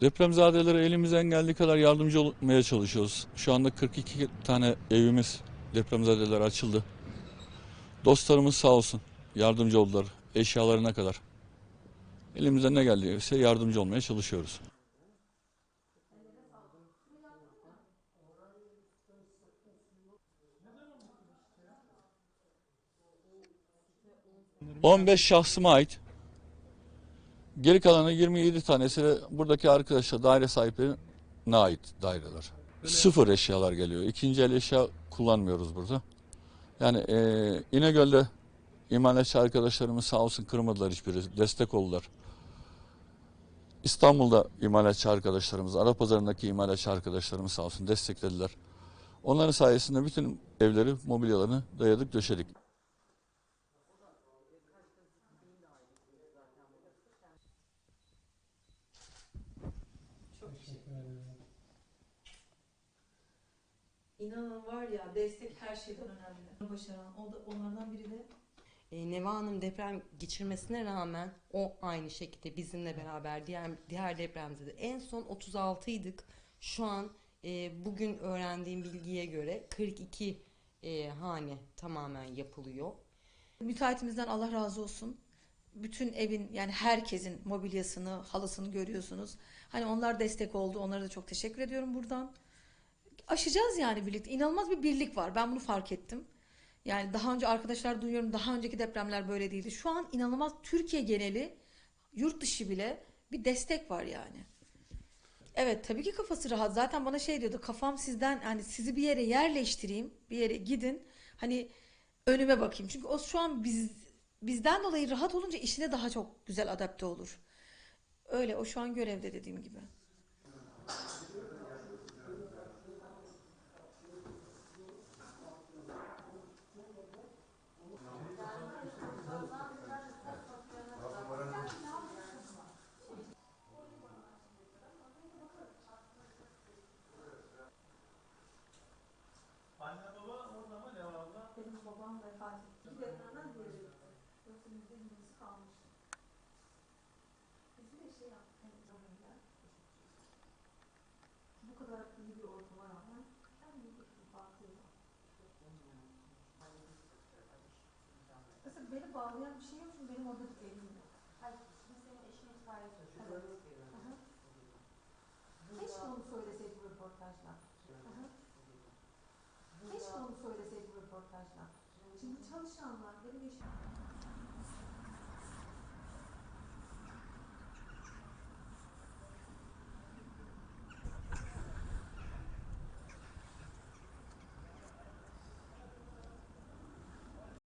Depremzadelere elimizden geldiği kadar yardımcı olmaya çalışıyoruz. Şu anda 42 tane evimiz depremzadeler açıldı. Dostlarımız sağ olsun yardımcı oldular eşyalarına kadar. Elimizden ne geldiyse yardımcı olmaya çalışıyoruz. ...15 şahsıma ait. Geri kalanı 27 tanesi de buradaki arkadaşlar daire sahiplerine ait daireler. Sıfır eşyalar geliyor. İkinci el eşya kullanmıyoruz burada. Yani eee İnegöl'de imalatçı arkadaşlarımız sağ olsun kırmadılar hiçbiri. Destek oldular. İstanbul'da imalatçı arkadaşlarımız, Arapazarı'ndaki imalatçı arkadaşlarımız sağ olsun desteklediler. Onların sayesinde bütün evleri, mobilyalarını dayadık, döşedik. İnanın var ya destek her şeyden önemli. Başaran o da onlardan biri de E, Neva Hanım deprem geçirmesine rağmen o aynı şekilde bizimle beraber diğer diğer depremde de en son 36 ydık. Şu an e, bugün öğrendiğim bilgiye göre 42 e, hane tamamen yapılıyor. müteahhitimizden Allah razı olsun. Bütün evin yani herkesin mobilyasını, halısını görüyorsunuz. Hani onlar destek oldu. Onlara da çok teşekkür ediyorum buradan. Aşacağız yani birlikte. İnanılmaz bir birlik var. Ben bunu fark ettim. Yani daha önce arkadaşlar duyuyorum. Daha önceki depremler böyle değildi. Şu an inanılmaz Türkiye geneli, yurt dışı bile bir destek var yani. Evet tabii ki kafası rahat. Zaten bana şey diyordu kafam sizden hani sizi bir yere yerleştireyim. Bir yere gidin. Hani önüme bakayım. Çünkü o şu an biz bizden dolayı rahat olunca işine daha çok güzel adapte olur. Öyle o şu an görevde dediğim gibi. Anne baba orada mı ne var abla? Benim babam vefat etti. Bir depremden beri yoksa bizde birisi kalmış. Biz de şey yaptık. hani zamanında. Bu kadar iyi bir ortama rağmen kendimi bir farklıyım. Mesela beni bağlayan bir şey yok çünkü benim orada bir evim yok. Hayır, şimdi senin eşin yerde. Aha. Keşke onu söyleseydi bu röportajla. Aha. Keşke onu söyleseydi bu röportajla. Şimdi çalışanlar